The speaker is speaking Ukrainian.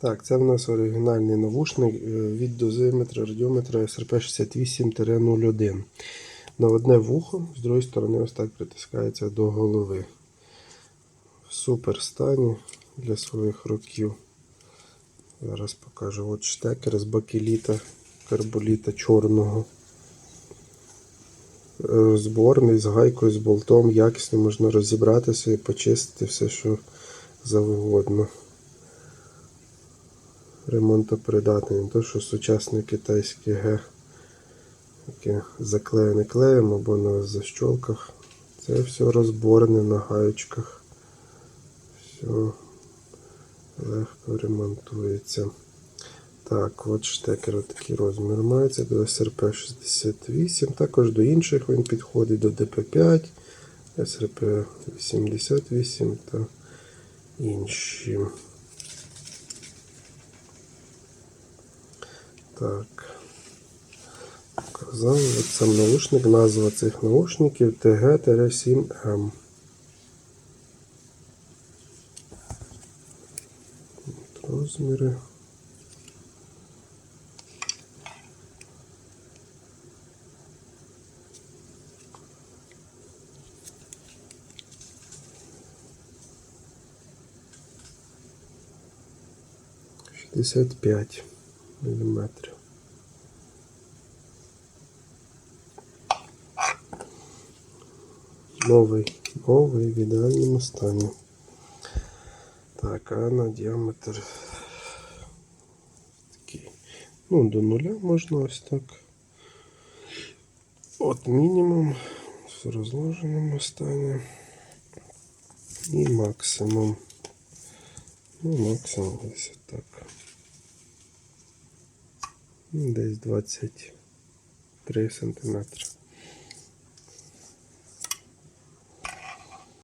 Так, це в нас оригінальний навушник е, від дозиметра радіометра SRP68-01. На одне вухо, з другої сторони, ось так притискається до голови. В супер стані для своїх років. Зараз покажу. От штекер з бакеліта, карболіта чорного. Е, Зборний з гайкою, з болтом, якісно можна розібратися і почистити все, що завгодно. Ремонтопридатний, не то, що сучасне китайське Г, яке заклеєне клеєм або на защолках. Це все розборне на гаючках. Все легко ремонтується. Так, от штекер такий розмір мається до СРП-68. Також до інших він підходить до ДП5, СРП-88 та інші. Так. Показав от сам наушник, назва цих наушників TG-7M. От Розміри. Шістдесят п'ять міліметрів. Новий, новий в ідеальному стані. Так, а на діаметр такий. Ну, до нуля можна ось так. От мінімум в розложеному стані. І максимум. Ну, максимум десь так. Десь 23 сантиметри.